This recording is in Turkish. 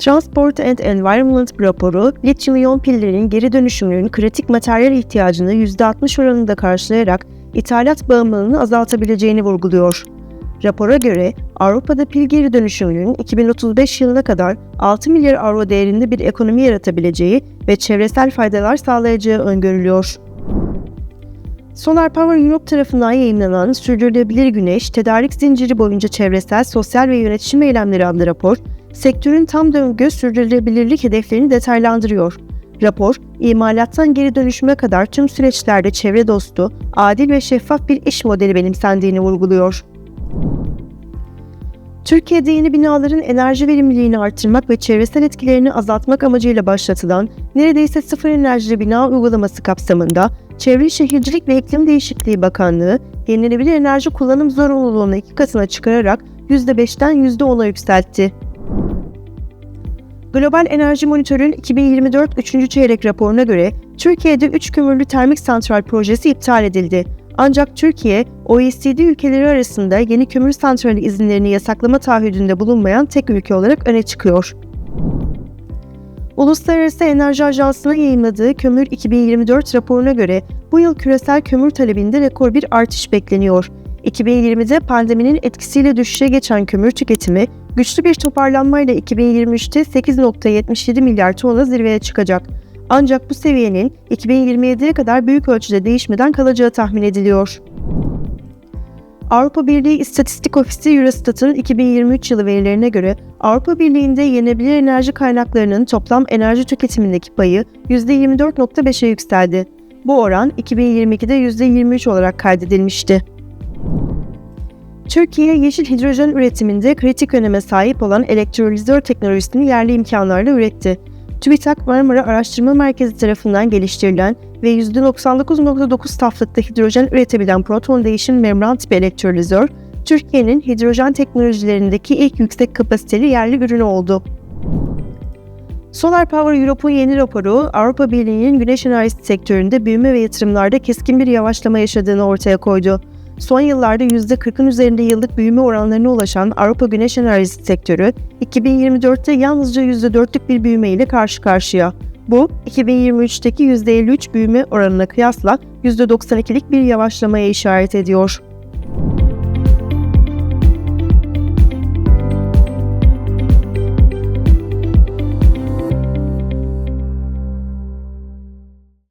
Transport and Environment raporu, lityum-iyon pillerin geri dönüşümünün kritik materyal ihtiyacını %60 oranında karşılayarak ithalat bağımlılığını azaltabileceğini vurguluyor. Rapora göre Avrupa'da pil geri dönüşümünün 2035 yılına kadar 6 milyar avro değerinde bir ekonomi yaratabileceği ve çevresel faydalar sağlayacağı öngörülüyor. Solar Power Europe tarafından yayınlanan Sürdürülebilir Güneş, Tedarik Zinciri boyunca çevresel, sosyal ve yönetişim eylemleri adlı rapor, sektörün tam döngü sürdürülebilirlik hedeflerini detaylandırıyor. Rapor, imalattan geri dönüşüme kadar tüm süreçlerde çevre dostu, adil ve şeffaf bir iş modeli benimsendiğini vurguluyor. Türkiye'de yeni binaların enerji verimliliğini artırmak ve çevresel etkilerini azaltmak amacıyla başlatılan neredeyse sıfır enerjili bina uygulaması kapsamında Çevre Şehircilik ve İklim Değişikliği Bakanlığı, yenilenebilir enerji kullanım zorunluluğunu iki katına çıkararak %5'ten %10'a yükseltti. Global Enerji Monitör'ün 2024 3. çeyrek raporuna göre Türkiye'de 3 kömürlü termik santral projesi iptal edildi. Ancak Türkiye, OECD ülkeleri arasında yeni kömür santrali izinlerini yasaklama taahhüdünde bulunmayan tek ülke olarak öne çıkıyor. Uluslararası Enerji Ajansı'nın yayınladığı Kömür 2024 raporuna göre bu yıl küresel kömür talebinde rekor bir artış bekleniyor. 2020'de pandeminin etkisiyle düşüşe geçen kömür tüketimi güçlü bir toparlanmayla 2023'te 8.77 milyar tona zirveye çıkacak. Ancak bu seviyenin 2027'ye kadar büyük ölçüde değişmeden kalacağı tahmin ediliyor. Avrupa Birliği İstatistik Ofisi Eurostat'ın 2023 yılı verilerine göre Avrupa Birliği'nde yenilebilir enerji kaynaklarının toplam enerji tüketimindeki payı %24.5'e yükseldi. Bu oran 2022'de %23 olarak kaydedilmişti. Türkiye, yeşil hidrojen üretiminde kritik öneme sahip olan elektrolizör teknolojisini yerli imkanlarla üretti. TÜBİTAK Marmara Araştırma Merkezi tarafından geliştirilen ve %99.9 saflıkta hidrojen üretebilen proton değişim membran tipi elektrolizör, Türkiye'nin hidrojen teknolojilerindeki ilk yüksek kapasiteli yerli ürünü oldu. Solar Power Europe'un yeni raporu, Avrupa Birliği'nin güneş enerjisi sektöründe büyüme ve yatırımlarda keskin bir yavaşlama yaşadığını ortaya koydu. Son yıllarda %40'ın üzerinde yıllık büyüme oranlarına ulaşan Avrupa güneş enerjisi sektörü, 2024'te yalnızca %4'lük bir büyüme ile karşı karşıya. Bu, 2023'teki %53 büyüme oranına kıyasla %92'lik bir yavaşlamaya işaret ediyor.